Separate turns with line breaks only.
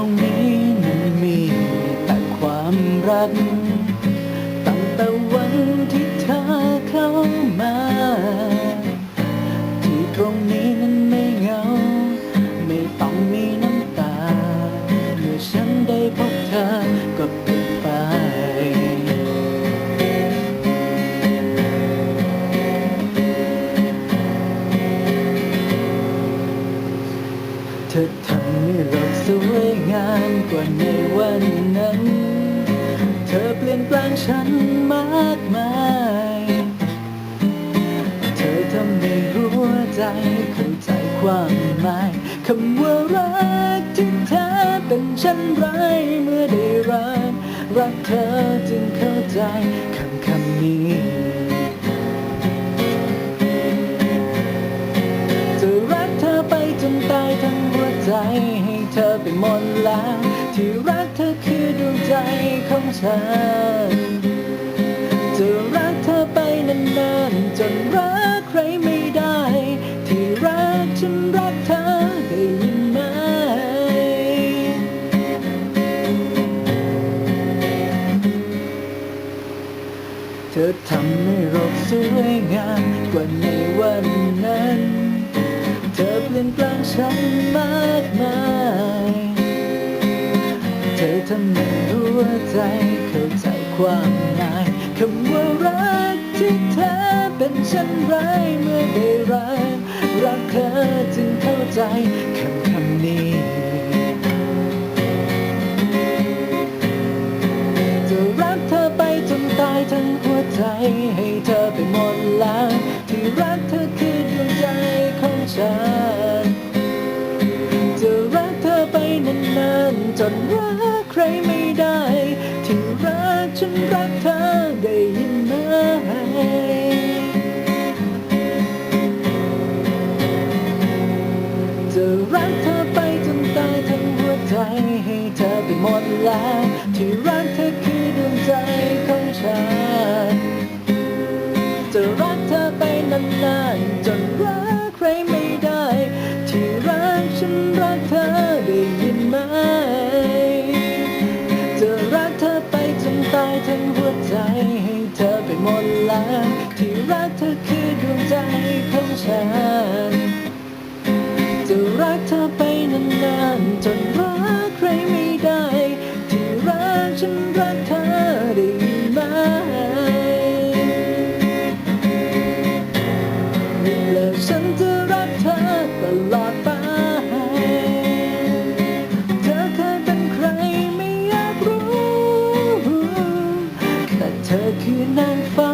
รงนี้นั้นมีแต่ความรัก เธอทำให้เราสวยงามกว่าในวันนั้น เธอเปลี่ยนแปลงฉันมากมาย เธอทำให้หัวใจเข้าใจความหมายคำว่ารักที่แท้เป็นเช่นไรเมื่อได้รักรักเธอจึงเข้าใจคำคำนี้ มดแล้ว ที่รักเธอคือดวงใจของฉันจะรักเธอไปนานๆ จนรักใครไม่ได้ ที่รักฉันรักเธอได้ยินไหมเธอทำให้โลกสวยงามกว่าในวันนั้น เธอเปลี่ยนแปลงฉัน ทำให้หัวใจเข้าใจความหมายคำว่ารักที่แท้เป็นเช่นไรเมื่อได้รักรักเธอจึงเข้าใจคำคำนี้จะรักเธอไปจนตายทั้งหัวใจให้เธอไปหมดแล้วที่รักเธอคือดวงใจของฉัน จนรักใครไม่ได้ ที่รักฉันรักเธอได้ยินไหมจะรักเธอไปจนตายทั้งหัวใจให้เธอไปหมดแล้ว ที่รักเธอ ที่รักเธอคือดวงใจของฉันจะรักเธอไปนานๆจนรักใครไม่ได้ ที่รักฉันรักเธอได้ไหมแล้วฉันจะรักเธอตลอดไปเธอคือนางฟ้า